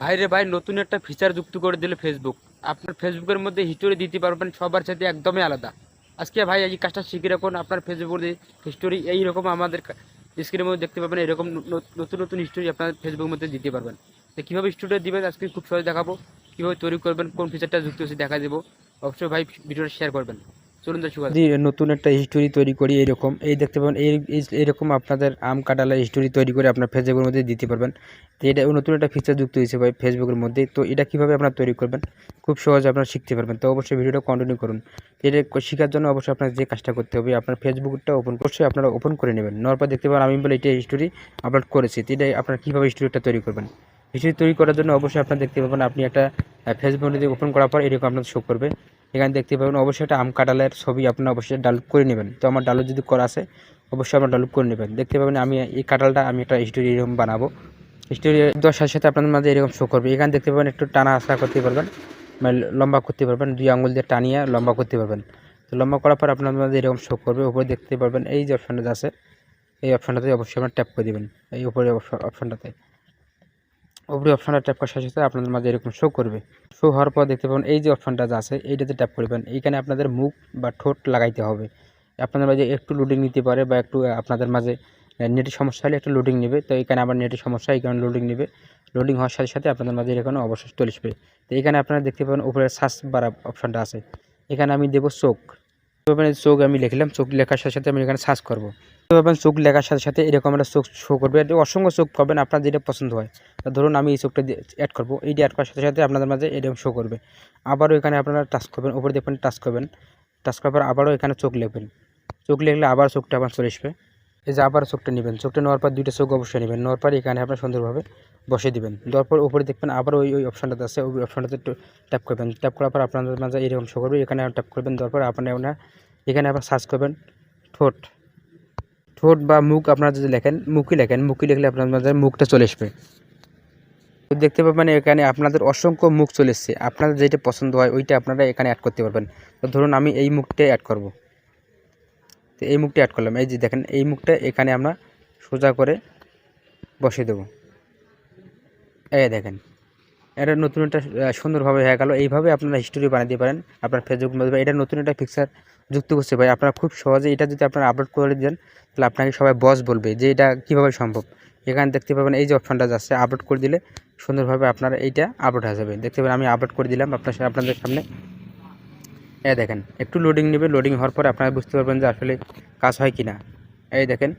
ভাইরে ভাই, নতুন একটা ফিচার যুক্ত করে দিলে ফেসবুক আপনার ফেসবুকের মধ্যে হিস্টোরি দিতে পারবেন, সবার সাথে একদমই আলাদা। আজকে ভাই, এই কাজটা শিখে রাখুন, আপনার ফেসবুকের হিস্টোরি এইরকম আমাদের স্ক্রিনের মধ্যে দেখতে পাবেন, এরকম নতুন নতুন হিস্টোরি আপনার ফেসবুকের মধ্যে দিতে পারবেন। তো কীভাবে স্টুডিও দিবেন, আজকে খুব সহজ দেখাবো। কীভাবে তৈরি করবেন, কোন ফিচারটা যুক্ত হচ্ছে দেখা দেবো। অবশ্যই ভাই, ভিডিওটা শেয়ার করবেন। চলুন নতুন একটা হিস্টোরি তৈরি করি এইরকম এই দেখতে পাবেন, এই এইরকম আপনাদের আম কাটালের হিস্টোরি তৈরি করে আপনার ফেসবুকের মধ্যে দিতে পারবেন। তো এটা নতুন একটা ফিচার যুক্ত হয়েছে ভাই ফেসবুকের মধ্যে। তো এটা কীভাবে আপনার তৈরি করবেন? খুব সহজে আপনারা শিখতে পারবেন। তো অবশ্যই ভিডিওটা কন্টিনিউ করুন। এটা শেখার জন্য অবশ্যই আপনার যে কাজটা করতে হবে, আপনার ফেসবুকটা ওপেন করছে, আপনারা ওপেন করে নেবেন। নেওয়ার দেখতে পাবেন, আমি বলে এটা হিস্টোরি আপলোড করেছি। তো এটা আপনার কীভাবে হিস্টোরিটা তৈরি করবেন? হিস্টোরি তৈরি করার জন্য অবশ্যই আপনারা দেখতে পাবেন, আপনি একটা ফেসবুক ওপেন করার পর এরকম আপনার শো করবে। এখানে দেখতে পাবেন, অবশ্যই একটা আম কাঁঠালের ছবি আপনি অবশ্যই ডাউনলোড করে নেবেন। তো আমার ডাউনলোড যদি করা আছে, অবশ্যই আপনার ডাউনলোড করে নেবেন। দেখতে পাবেন, আমি এই কাঁঠালটা, আমি একটা স্টোরি এরকম বানাবো। স্টোরি দেওয়ার সাথে আপনাদের মাঝে এরকম শো করবে। এখানে দেখতে পাবেন, একটু টানা আসা করতে পারবেন মানে লম্বা করতে পারবেন, দুই আঙুল দিয়ে টানিয়ে লম্বা করতে পারবেন। তো লম্বা করার পর আপনাদের মাঝে এরকম শো করবে। উপরে দেখতে পারবেন, এই যে অপশানটা আছে, এই অপশানটাতে অবশ্যই আপনার ট্যাপ করে দেবেন, এই উপরে অপশানটাতে উপরে অপশানটা ট্যাপ করার সাথে সাথে আপনাদের মাঝে এরকম শো করবে। শো হওয়ার পর দেখতে পাবেন এই যে অপশানটা আছে, এইটাতে ট্যাপ করবেন। এইখানে আপনাদের মুখ বা ঠোঁট লাগাইতে হবে। আপনাদের মাঝে একটু লোডিং নিতে পারে বা একটু আপনাদের মাঝে নেটের সমস্যা হলে একটু লোডিং নেবে। তো এখানে আবার নেটের সমস্যা, এই কারণে লোডিং নেবে। লোডিং হওয়ার সাথে সাথে আপনাদের মাঝে এখানে অবশ্যই চলে আসবে। তো এখানে আপনারা দেখতে পাবেন উপরে সার্চ বাড়া অপশানটা আছে। এখানে আমি দেবো চোখ। চোখ আমি লিখলাম। চোখ লেখার সাথে সাথে আমি এখানে সার্চ করব। পাবেন চোখ লেখার সাথে সাথে এরকম একটা চোখ শো করবে। অসংখ্য চোখ পাবেন, আপনার যেটা পছন্দ হয় ধরুন আমি এই চোখটা অ্যাড করব। এইটা অ্যাড করার সাথে সাথে আপনাদের মাঝে এরকম শো করবে। আবারও এখানে আপনারা টাচ করবেন উপরে দেখবেন টাচ করবেন। টাচ করার পর আবারও এখানে চোখ লিখবেন। চোখ লিখলে আবার চোখটা আপনার চলে আসবে। এই যে আবার চোখটা নেবেন। চোখটা নেওয়ার পর দুইটা চোখ অবশ্যই নেবেন। নেওয়ার পর এখানে আপনার সুন্দরভাবে বসে দিবেন। দেওয়ার পর উপরে দেখবেন আবার ওই ওই অপশানটাতে আছে। ওই অপশানটাতে ট্যাপ করবেন। ট্যাপ করার পর আপনাদের মাঝে এরকম শো করবে। এখানে ট্যাপ করবেন। দেওয়ার পর আপনার, এখানে আবার সার্চ করবেন ঠোঁট। ঠোঁট বা মুখ আপনারা যদি লেখেন, মুখই লেখেন, মুখই লিখলে আপনার মাঝে মুখটা চলে আসবে। তো দেখতে পাবেন এখানে আপনাদের অসংখ্য মুখ চলে এসছে। আপনাদের যেটা পছন্দ হয়, ওইটা আপনারা এখানে অ্যাড করতে পারবেন। তো ধরুন আমি এই মুখটা অ্যাড করব। তো এই মুখটা অ্যাড করলাম। এই যে দেখেন, এই মুখটা এখানে আমরা সোজা করে বসিয়ে দেবো। এই দেখেন, এটা নতুন একটা সুন্দরভাবে হয়ে গেল। এইভাবে আপনারা হিস্টোরি বানিয়ে পারেন। আপনার ফেসবুক মধ্যে এটা নতুন একটা পিকচার যুক্ত করছে। ভাই, আপনারা খুব সহজে এটা যদি আপনারা আপলোড করে দেন, তাহলে আপনাকে সবাই বস বলবে যে এটা কীভাবে সম্ভব। এখানে দেখতে পাবেন এই যে অপশানটা যাচ্ছে আপলোড করে দিলে সুন্দরভাবে আপনার এইটা আপলোড হয়ে যাবে। দেখতে পাবেন আমি আপলোড করে দিলাম আপনার আপনাদের সামনে। এ দেখেন, একটু লোডিং নেবে। লোডিং হওয়ার পরে আপনারা বুঝতে পারবেন যে আসলে কাজ হয় কি না এই দেখেন